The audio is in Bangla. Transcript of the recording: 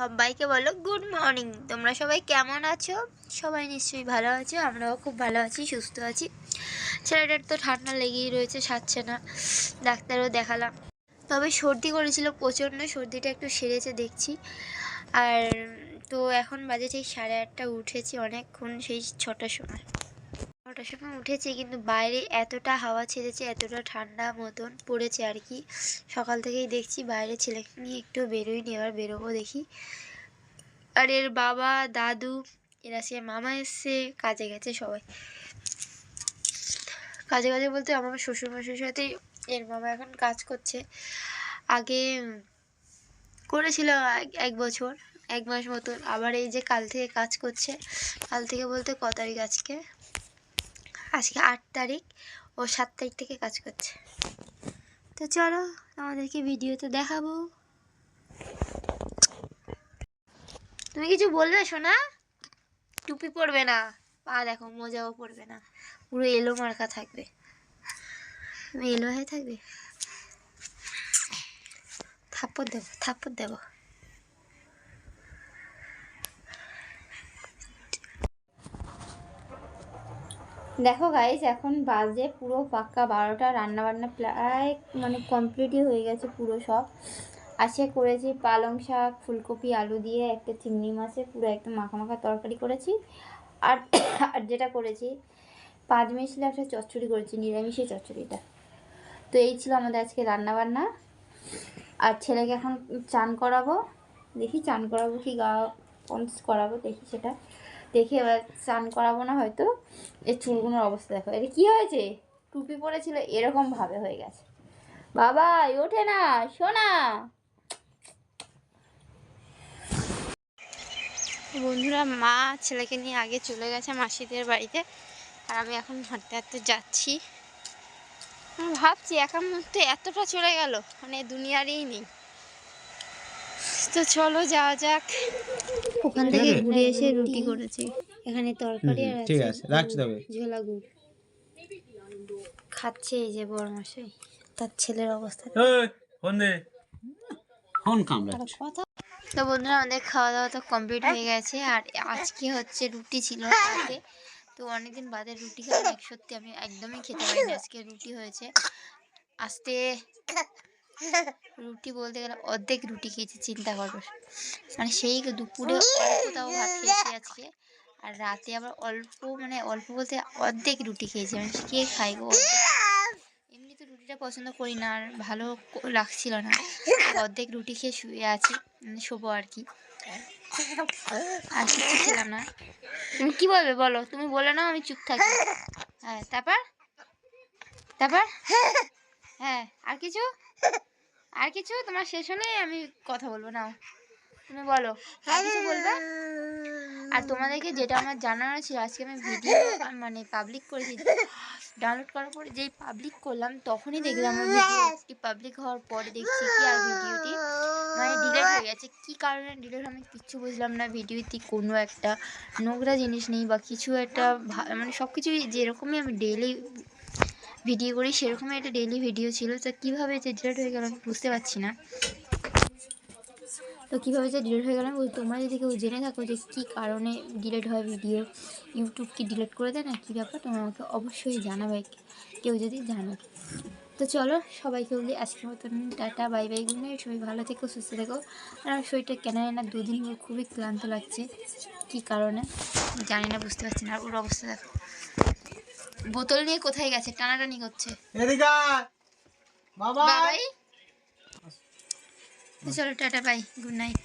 সবাইকে বলো গুড মর্নিং। তোমরা সবাই কেমন আছো? সবাই নিশ্চয়ই ভালো আছো, আমরাও খুব ভালো আছি, সুস্থ আছি। ছেলেটার তো ঠান্ডা লেগেই রয়েছে, সারছে না, ডাক্তারও দেখালাম। তবে সর্দি করেছিল, প্রচণ্ড সর্দিটা একটু সেরেছে দেখছি। আর তো এখন বাজে ঠিক সাড়ে আটটা, উঠেছি অনেকক্ষণ সেই ছটার সময়। ছটার সময় উঠেছি, কিন্তু বাইরে এতটা হাওয়া ছেড়েছে, এতটা ঠান্ডা মতন পড়েছে আর কি। সকাল থেকেই দেখছি বাইরে ছেলেকে নিয়ে একটু বেরোইনি এবার বেরোবো দেখি। আর এর বাবা, দাদু, এরা সে মামা এসছে, কাজে গেছে সবাই। কাজে কাজে বলতে আমার শ্বশুরমশাইয়ের সাথে এর মামা এখন কাজ করছে। আগে করেছিল এক বছর, এক মাস মতন। আবার এই যে কাল থেকে কাজ করছে, কাল থেকে বলতে ক তারিখ আজকে? আজকে আট তারিখ ও সাত তারিখ থেকে কাজ করছে। তো চলো আমাদেরকে ভিডিওতে দেখাবো। তুমি কিছু বলবে শোনা টুপি পরবে না। পা দেখো, মোজাও পরবে না। পুরো এলো মার্কা থাকবে। তুমি এলো হয়ে থাকবে? থাপ্পড় দেবো থাপ্পড় দেবো। দেখো গাইস এখন বাজে পুরো পাক্কা বারোটা রান্না বান্না প্রায় মানে কমপ্লিটই হয়ে গেছে পুরো সব। আজকে করেছি পালং শাক, ফুলকপি, আলু দিয়ে, একটা চিংড়ি মাছে পুরো একদম মাখা মাখা তরকারি করেছি। আর আর যেটা করেছি, পাঁচ মিশলে একটা চচ্চড়ি করেছি নিরামিষের চচ্চড়িটা। তো এই ছিল আমাদের আজকে রান্না বান্না আর ছেলেকে এখন চান করাবো, দেখি চান করাবো কি গা পন্স করাবো, দেখি সেটা। দেখি এবার স্নান করাবো না হয়তো। এর চুলগুলোর অবস্থা দেখো। এটা কী হয়েছে? টুপি পরেছিল এরকম ভাবে হয়ে গেছে। বাবা ওঠে না শোনা বন্ধুরা, মা ছেলেকে নিয়ে আগে চলে গেছে মাসিদের বাড়িতে আর আমি এখন হাঁটতে হাঁটতে যাচ্ছি। ভাবছি একার মধ্যে এতটা চলে গেল মানে দুনিয়ারই নেই। তো চলো যাওয়া যাক। ওখান থেকে ঘুরে এসে রুটি করেছি। এখানে তরকারি আর ঠিক আছে রাখছি তবে। ঝোলা গুড়। খাচ্ছে এই যে বড় মশাই তার ছেলের অবস্থা ফোন দে। ফোন কামড়াচ্ছে। তো বন্ধুরা আমাদের খাওয়া দাওয়া তো কমপ্লিট হয়ে গেছে। আর আজকে হচ্ছে রুটি ছিল রাতে তো অনেকদিন বাদে রুটি এক সত্যি আমি একদমই খেতে পারিনি। আজকে রুটি হয়েছে। আস্তে রুটি বলতে গেলে অর্ধেক রুটি খেয়েছি, চিন্তা করো। মানে সেই দুপুরে তাও ভাত খেয়েছি আজকে। আর রাতে আবার অল্প মানে অল্প বলতে অর্ধেক রুটি খেয়েছি। মানে কে খাই গো? এমনি তো রুটিটা পছন্দ করি না, আর ভালো লাগছিল না। অর্ধেক রুটি খেয়ে শুয়ে আছি মানে শোবো আর কি। আর কিছু ছিলাম না। তুমি কি বলবে বলো? তুমি বলে নাও, আমি চুপ থাকি। হ্যাঁ তারপর? তারপর? হ্যাঁ আর কিছু? আর কিছু? তোমার শেষ হলে আমি কথা বলব, নাও। তুমি বলো, আর কিছু বলবে? আর তোমাদেরকে যেটা আমার জানানো ছিল আজকে আমি ভিডিও মানে পাবলিক করেছি ডাউনলোড করার পরে যেই পাবলিক করলাম, তখনই দেখলাম আমার ভিডিওটি পাবলিক হওয়ার পরে দেখছি কি আর ভিডিওটি মানে ডিলেট হয়ে গেছে। কি কারণে ডিলেট আমি কিচ্ছু বুঝলাম না। ভিডিওতে কোনো একটা নোংরা জিনিস নেই বা কিছু একটা মানে সব কিছুই যেরকমই আমি ডেলি ভিডিও করি, সেরকমই একটা ডেলি ভিডিও ছিল। তো কীভাবে যে ডিলেট হয়ে গেল আমি বুঝতে পারছি না। তো কীভাবে যে ডিলেট হয়ে গেল আমি তোমরা যদি কেউ জেনে থাকো যে কী কারণে ডিলেট হয় ভিডিও ইউটিউব কি ডিলিট করে দেয় না, কী ব্যাপার, তোমরা আমাকে অবশ্যই জানাবে, কেউ যদি জানো। তো চলো, সবাইকে বলি আজকের মতন টাটা, বাই বাই নাইট, সবাই ভালো থেকো, সুস্থ থেকো। আর আমার শরীরটা কেন না, দুদিন ধরে খুবই ক্লান্ত লাগছে, কী কারণে, জানি না, বুঝতে পারছি না আর ওর অবস্থা দেখো। বোতল নিয়ে কোথায় গেছে? টানাটানি করছে। এদিকে বাবা বাবাই। চলো টাটা বাই। Good night.